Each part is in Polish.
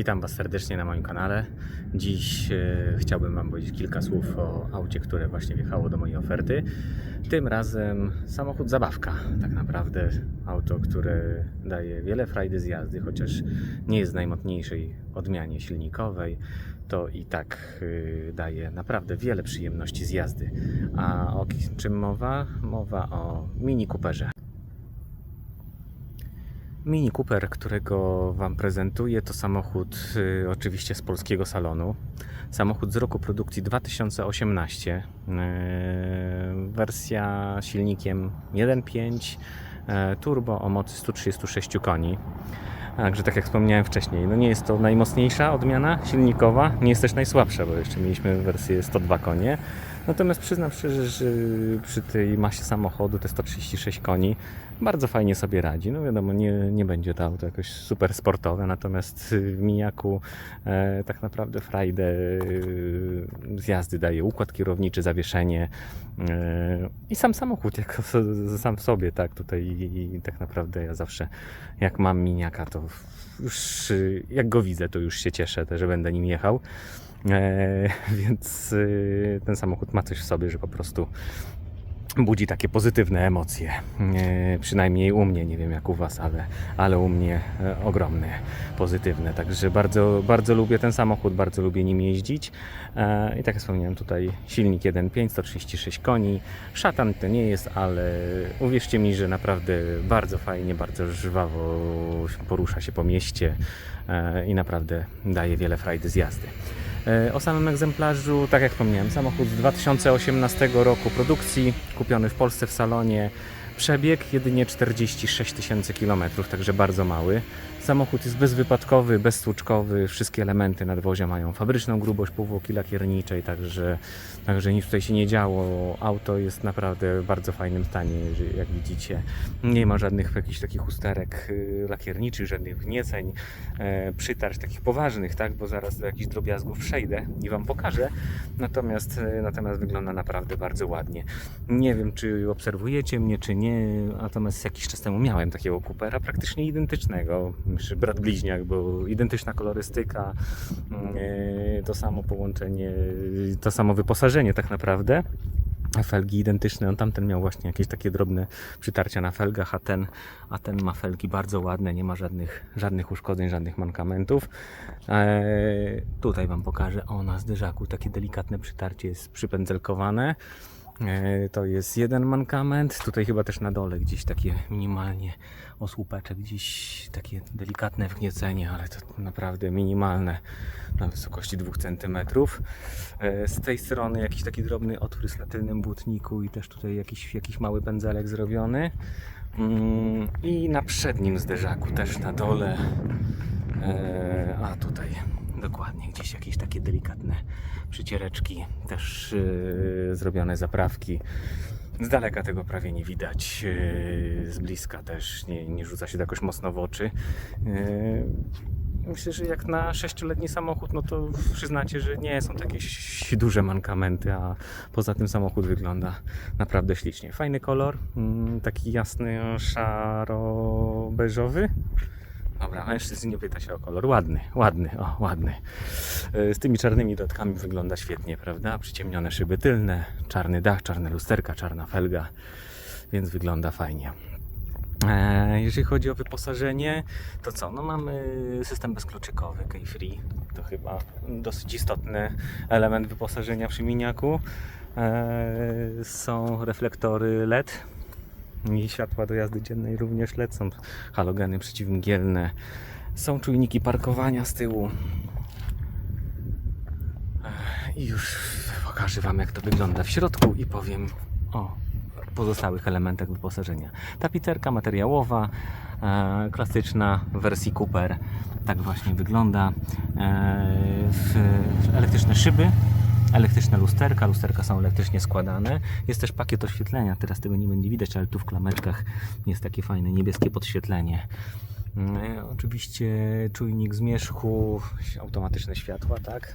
witam Was serdecznie na moim kanale. Dziś e, chciałbym Wam powiedzieć kilka słów o aucie, które właśnie wjechało do mojej oferty. Tym razem samochód zabawka, tak naprawdę auto, które daje wiele frajdy z jazdy, chociaż nie jest w najmocniejszej odmianie silnikowej, to i tak e, daje naprawdę wiele przyjemności z jazdy. A o czym mowa? Mowa o Mini Cooperze. Mini Cooper, którego Wam prezentuję, to samochód y, oczywiście z polskiego salonu. Samochód z roku produkcji 2018. y, wersja silnikiem 1.5 y, turbo o mocy 136 koni. Także tak jak wspomniałem wcześniej, no nie jest to najmocniejsza odmiana silnikowa, nie jest też najsłabsza, bo jeszcze mieliśmy wersję 102 konie. Natomiast przyznam szczerze, że przy tej masie samochodu te 136 koni bardzo fajnie sobie radzi. No wiadomo, nie, nie będzie to auto jakoś super sportowe, natomiast w Mijaku e, tak naprawdę frajdę e, z jazdy daje układ kierowniczy, zawieszenie e, i sam samochód jako s- sam w sobie, tak tutaj i, i tak naprawdę ja zawsze jak mam miniaka, to już jak go widzę, to już się cieszę, że będę nim jechał. E, więc y, ten samochód ma coś w sobie, że po prostu budzi takie pozytywne emocje. E, przynajmniej u mnie, nie wiem jak u Was, ale, ale u mnie e, ogromne, pozytywne. Także bardzo, bardzo lubię ten samochód, bardzo lubię nim jeździć. E, I tak jak wspomniałem, tutaj silnik 1.5, 136 koni. Szatan to nie jest, ale uwierzcie mi, że naprawdę bardzo fajnie, bardzo żwawo porusza się po mieście i naprawdę daje wiele frajdy z jazdy. E, O samym egzemplarzu, tak jak wspomniałem, samochód z 2018 roku produkcji, kupiony w Polsce w salonie. Przebieg jedynie 46 tysięcy kilometrów, także bardzo mały. Samochód jest bezwypadkowy, bezstłuczkowy, wszystkie elementy nadwozia mają fabryczną grubość powłoki lakierniczej, także, także nic tutaj się nie działo. Auto jest naprawdę w bardzo fajnym stanie, jak widzicie. Nie ma żadnych jakichś takich usterek y, lakierniczych, żadnych gnieceń, e, przytarć takich poważnych, tak, bo zaraz do jakichś drobiazgów przejdę i Wam pokażę. Natomiast, e, natomiast wygląda naprawdę bardzo ładnie. Nie wiem, czy obserwujecie mnie, czy nie, natomiast jakiś czas temu miałem takiego Coopera, praktycznie identycznego, brat bliźniak, bo identyczna kolorystyka, mm, e, to samo połączenie, to samo wyposażenie tak naprawdę. Felgi identyczne, on tamten miał właśnie jakieś takie drobne przytarcia na felgach, a ten, a ten ma felgi bardzo ładne, nie ma żadnych, żadnych uszkodzeń, żadnych mankamentów. Eee, tutaj Wam pokażę, o na zderzaku takie delikatne przytarcie jest przypędzelkowane. E, To jest jeden mankament. Tutaj chyba też na dole gdzieś takie minimalnie osłupeczek, gdzieś takie delikatne wgniecenie, ale to naprawdę minimalne na wysokości 2 cm. Z tej strony jakiś taki drobny otwór na tylnym błotniku i też tutaj jakiś, jakiś mały pędzelek zrobiony. Mm, I na przednim zderzaku też na dole. E, A tutaj dokładnie gdzieś jakieś takie delikatne przyciereczki, też e, zrobione zaprawki. Z daleka tego prawie nie widać, e, z bliska też nie, nie rzuca się to jakoś mocno w oczy. E, Myślę, że jak na sześcioletni samochód, no to przyznacie, że nie są takie ś- duże mankamenty, a poza tym samochód wygląda naprawdę ślicznie. Fajny kolor, mm, taki jasny, szaro-beżowy. Dobra, mężczyzn nie pyta się o kolor. Ładny, ładny, o, ładny. E, Z tymi czarnymi dodatkami wygląda świetnie, prawda? Przyciemnione szyby tylne, czarny dach, czarne lusterka, czarna felga, więc wygląda fajnie. E, Jeżeli chodzi o wyposażenie, to co? No mamy system bezkluczykowy Key-Free. To chyba dosyć istotny element wyposażenia przy miniaku. E, Są reflektory LED i światła do jazdy dziennej również LED. Są halogeny przeciwmgielne. Są czujniki parkowania z tyłu. I już pokażę Wam, jak to wygląda w środku i powiem o pozostałych elementach wyposażenia. Tapicerka materiałowa, e, klasyczna w wersji Cooper. Tak właśnie wygląda. E, w, w elektryczne szyby, elektryczne lusterka. Lusterka są elektrycznie składane. Jest też pakiet oświetlenia. Teraz tego nie będzie widać, ale tu w klameczkach jest takie fajne niebieskie podświetlenie. E, oczywiście czujnik zmierzchu, automatyczne światła, tak?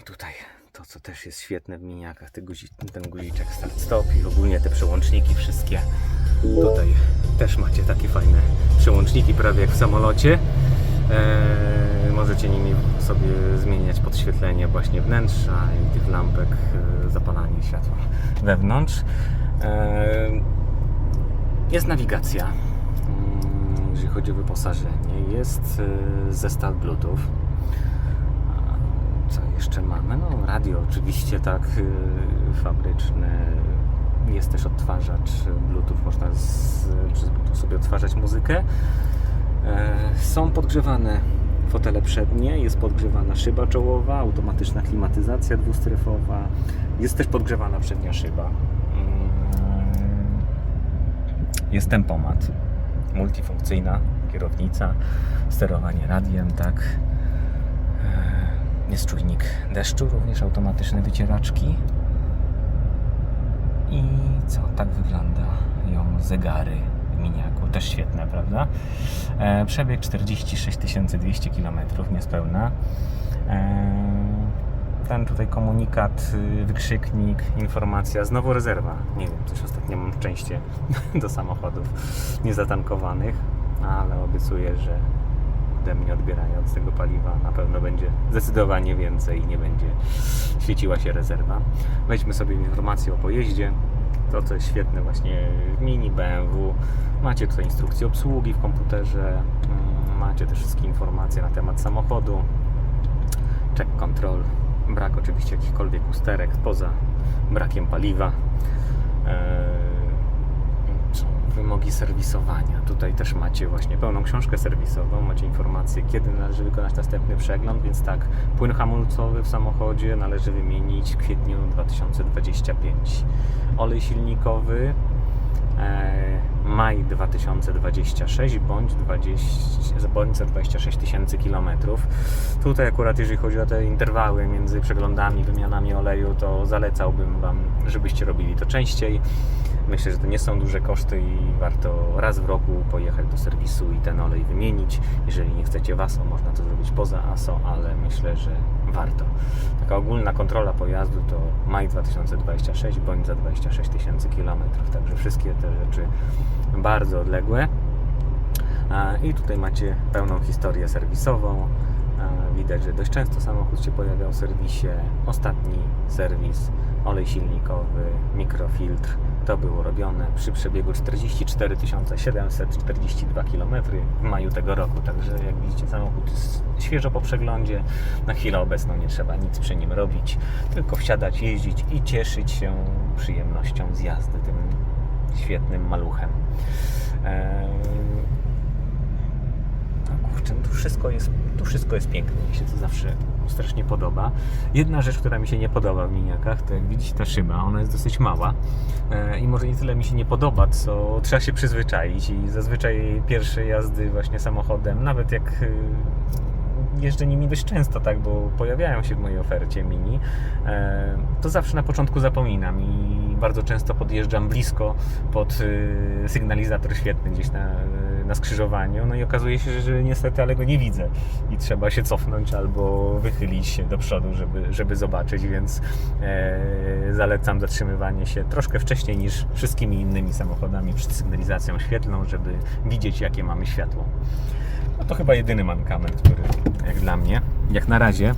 I tutaj to, co też jest świetne w miniakach, te guzi, ten guziczek start-stop i ogólnie te przełączniki wszystkie Tutaj też macie takie fajne przełączniki, prawie jak w samolocie. Eee, możecie nimi sobie zmieniać podświetlenie właśnie wnętrza i tych lampek, e, zapalanie światła wewnątrz. Eee, jest nawigacja, mm, jeżeli chodzi o wyposażenie. Jest e, zestaw Bluetooth. Co jeszcze mamy? No, radio oczywiście, tak, e, fabryczne. Jest też odtwarzacz Bluetooth, można z, przez Bluetooth sobie odtwarzać muzykę. E, Są podgrzewane fotele przednie, jest podgrzewana szyba czołowa, automatyczna klimatyzacja dwustrefowa, jest też podgrzewana przednia szyba. Mm, Jest tempomat, multifunkcyjna kierownica, sterowanie radiem, tak. E, Jest czujnik deszczu, również automatyczne wycieraczki. I co? Tak wyglądają zegary miniaku. Też świetne, prawda? E, przebieg 46 200 km, niespełna. E, ten tutaj komunikat, y, wykrzyknik, informacja, znowu rezerwa. Nie wiem, coś ostatnio mam szczęście do samochodów niezatankowanych, ale obiecuję, że ode mnie odbierając tego paliwa na pewno będzie zdecydowanie więcej i nie będzie świeciła się rezerwa. Weźmy sobie informację o pojeździe. To, co jest świetne właśnie w Mini BMW. Macie tutaj instrukcję obsługi w komputerze. mm, Macie też wszystkie informacje na temat samochodu. Check control. Brak oczywiście jakichkolwiek usterek poza brakiem paliwa. Wymogi serwisowania. Tutaj też macie właśnie pełną książkę serwisową, macie informacje, kiedy należy wykonać następny przegląd, więc tak, płyn hamulcowy w samochodzie należy wymienić w kwietniu 2025. Olej silnikowy maj 2026 bądź, 20, bądź za 26 tysięcy kilometrów. Tutaj akurat jeżeli chodzi o te interwały między przeglądami, wymianami oleju, to zalecałbym Wam, żebyście robili to częściej. Myślę, że to nie są duże koszty i warto raz w roku pojechać do serwisu i ten olej wymienić. Jeżeli nie chcecie WASO, można to zrobić poza ASO, ale myślę, że warto. Taka ogólna kontrola pojazdu to maj 2026 bądź za 26 tysięcy kilometrów. Także wszystkie te rzeczy bardzo odległe. I tutaj macie pełną historię serwisową. Widać, że dość często samochód się pojawiał w serwisie. Ostatni serwis, olej silnikowy, mikrofiltr. To było robione przy przebiegu 44 742 km w maju tego roku. Także jak widzicie, samochód jest świeżo po przeglądzie. Na chwilę obecną nie trzeba nic przy nim robić, tylko wsiadać, jeździć i cieszyć się przyjemnością z jazdy tym świetnym maluchem. Eee, no kurczę, tu wszystko jest, tu wszystko jest piękne. Mi się to zawsze strasznie podoba. Jedna rzecz, która mi się nie podoba w miniakach, to jak widzicie ta szyba, ona jest dosyć mała e, i może nie tyle mi się nie podoba, co trzeba się przyzwyczaić i zazwyczaj pierwsze jazdy właśnie samochodem, nawet jak y, jeżdżę nimi dość często, tak, bo pojawiają się w mojej ofercie mini, e, to zawsze na początku zapominam i bardzo często podjeżdżam blisko pod y, sygnalizator świetny gdzieś na, na skrzyżowaniu, no i okazuje się, że, że niestety, ale go nie widzę. I trzeba się cofnąć albo wychylić się do przodu, żeby, żeby zobaczyć, więc e, zalecam zatrzymywanie się troszkę wcześniej niż wszystkimi innymi samochodami przed sygnalizacją świetlną, żeby widzieć, jakie mamy światło. No to chyba jedyny mankament, który jak dla mnie, jak na razie.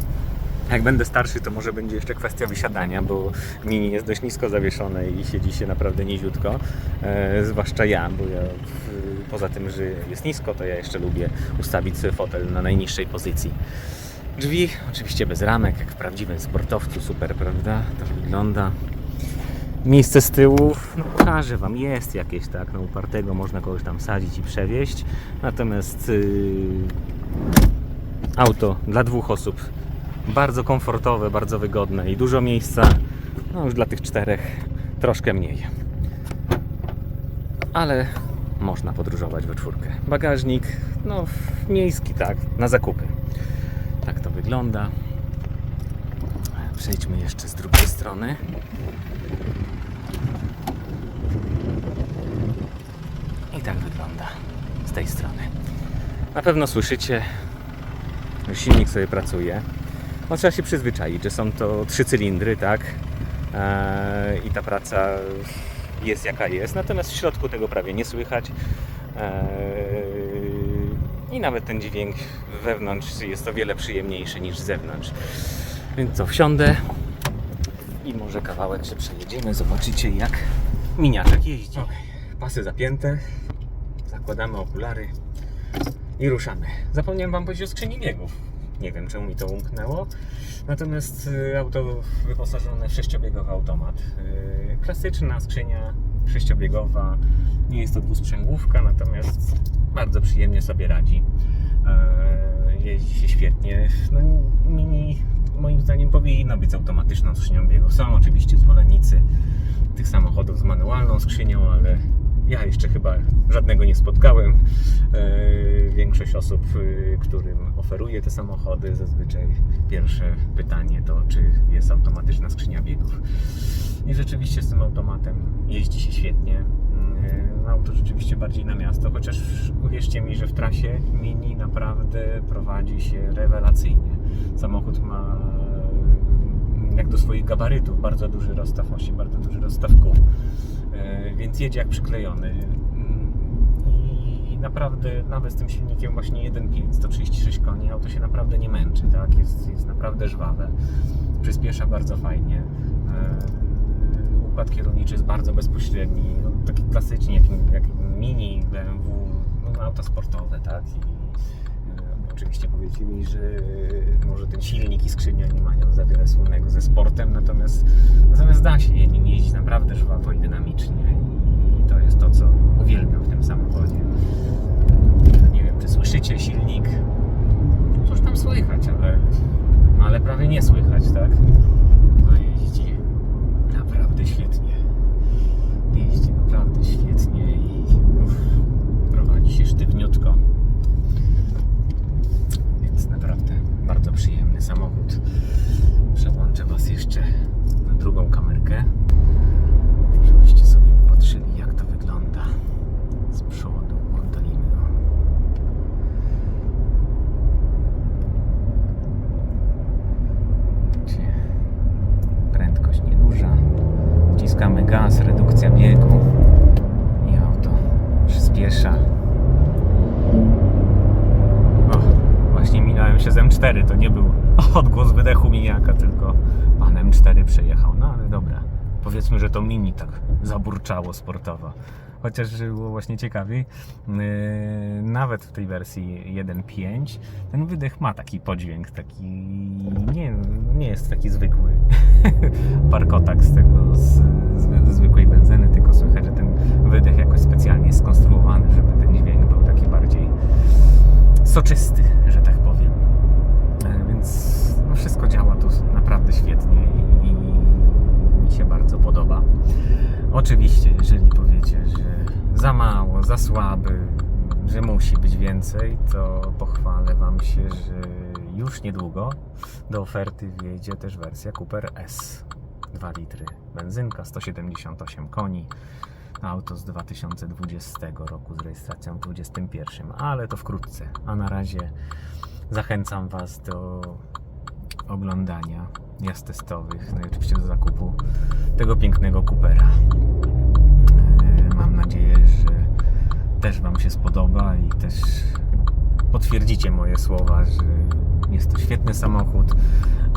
Jak będę starszy, to może będzie jeszcze kwestia wysiadania, bo mini jest dość nisko zawieszone i siedzi się naprawdę niziutko. E, zwłaszcza ja, bo ja w, poza tym, że jest nisko, to ja jeszcze lubię ustawić sobie fotel na najniższej pozycji. Drzwi oczywiście bez ramek, jak w prawdziwym sportowcu, super, prawda? To wygląda. Miejsce z tyłu, no pokażę Wam, jest jakieś tak, no upartego można kogoś tam sadzić i przewieźć, natomiast yy, auto dla dwóch osób, bardzo komfortowe, bardzo wygodne i dużo miejsca, no już dla tych czterech troszkę mniej. Ale można podróżować we czwórkę. Bagażnik, no miejski tak, na zakupy. Tak to wygląda. Przejdźmy jeszcze z drugiej strony. I tak wygląda z tej strony. Na pewno słyszycie, że silnik sobie pracuje. No, trzeba się przyzwyczaić, że są to trzy cylindry, tak? Eee, I ta praca jest jaka jest, natomiast w środku tego prawie nie słychać. Eee, I nawet ten dźwięk wewnątrz jest o wiele przyjemniejszy niż z zewnątrz. Więc co, wsiądę i może kawałek się przejedziemy, zobaczycie jak miniaczek jeździ. Pasy zapięte, zakładamy okulary i ruszamy. Zapomniałem Wam powiedzieć o skrzyni biegów. Nie wiem, czemu mi to umknęło. Natomiast y, auto wyposażone w sześciobiegowy automat. Y, Klasyczna skrzynia sześciobiegowa. Nie jest to dwusprzęgłówka, natomiast bardzo przyjemnie sobie radzi. E, Jeździ się świetnie. No, mini moim zdaniem powinna być automatyczną skrzynią biegów. Są oczywiście zwolennicy tych samochodów z manualną skrzynią, ale ja jeszcze chyba żadnego nie spotkałem. E, Większość osób, y, którym oferuję te samochody, zazwyczaj pierwsze pytanie to, czy jest automatyczna skrzynia biegów. I rzeczywiście z tym automatem jeździ się świetnie. E, Auto rzeczywiście bardziej na miasto, chociaż uwierzcie mi, że w trasie mini naprawdę prowadzi się rewelacyjnie. Samochód ma jak do swoich gabarytów bardzo duży rozstaw osi, bardzo duży rozstaw kół. E, więc jedzie jak przyklejony. I naprawdę nawet z tym silnikiem właśnie 1.5, 136 koni, auto się naprawdę nie męczy, tak? Jest, jest naprawdę żwawe. Przyspiesza bardzo fajnie. E, Układ kierowniczy jest bardzo bezpośredni, no, taki klasycznie jak, jak mini BMW, no, sportowe, tak? I, Oczywiście powiecie mi, że e, może ten silnik i skrzynia nie mają za wiele wspólnego ze sportem, natomiast, natomiast da się nim jeździć naprawdę żwawo i dynamicznie i to jest to, co uwielbiam w tym samochodzie. Nie wiem, czy słyszycie silnik? Coś tam słychać, ale, ale prawie nie słychać, tak? No jeździ naprawdę świetnie. Jeździ naprawdę świetnie i uff, prowadzi się sztywniutko. Więc naprawdę bardzo przyjemny samochód. Przełączę Was jeszcze na drugą kamerkę, żebyście sobie patrzyli jak to wygląda z przodu. Oddalimy. o. Widzicie, Prędkość nieduża. Wciskamy gaz, redukcja biegu i auto przyspiesza. O, właśnie minąłem się z M4, to nie był odgłos wydechu miniaka, tylko pan M4 przejechał. No ale dobra, powiedzmy, że to mini tak zaburczało sportowo. Chociaż było właśnie ciekawiej, yy, nawet w tej wersji 1.5 ten wydech ma taki podźwięk, taki nie, nie jest taki zwykły parkotak z tego, z, z, zwykłej benzyny, tylko słychać, że ten wydech jakoś specjalnie jest skonstruowany, żeby ten dźwięk był taki bardziej soczysty, że tak powiem. E, Więc no wszystko działa tu naprawdę świetnie się bardzo podoba. Oczywiście, jeżeli powiecie, że za mało, za słaby, że musi być więcej, to pochwalę Wam się, że już niedługo do oferty wjedzie też wersja Cooper S. 2 litry benzynka, 178 koni. Auto z 2020 roku z rejestracją 21, ale to wkrótce. A na razie zachęcam Was do oglądania jazd testowych, no i oczywiście do zakupu tego pięknego Coopera. E, Mam nadzieję, że też Wam się spodoba i też potwierdzicie moje słowa, że jest to świetny samochód.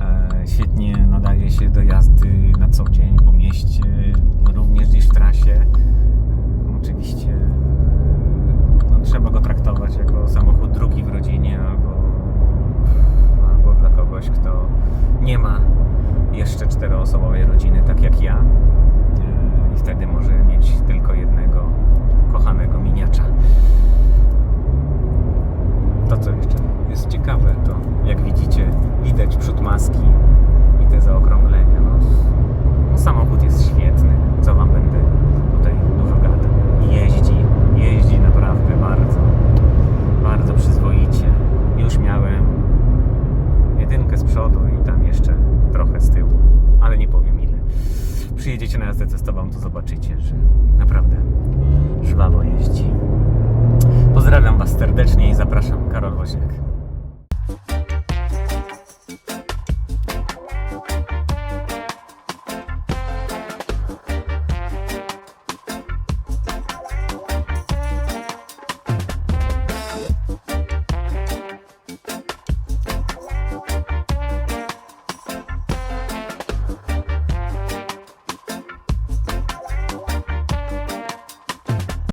e, Świetnie nadaje się do jazdy na co dzień po mieście, również gdzieś w trasie. E, Oczywiście no, trzeba go traktować jako samochód drugi w rodzinie albo, kogoś, kto nie ma jeszcze czteroosobowej rodziny, tak jak ja. E, I wtedy może mieć tylko jednego kochanego miniacza. To co jeszcze jest ciekawe, to jak widzicie, widać przód maski i te zaokrąglenia. No, no, samochód jest świetny. Co wam będę tutaj dużo gadał? Jeździ, jeździ naprawdę bardzo, bardzo przyzwoicie. Już miałem jedynkę z przodu i tam jeszcze trochę z tyłu, ale nie powiem ile. Przyjedziecie na jazdę testową, to zobaczycie, że naprawdę żwawo jeździ. Pozdrawiam Was serdecznie i zapraszam. Karol Woźniak.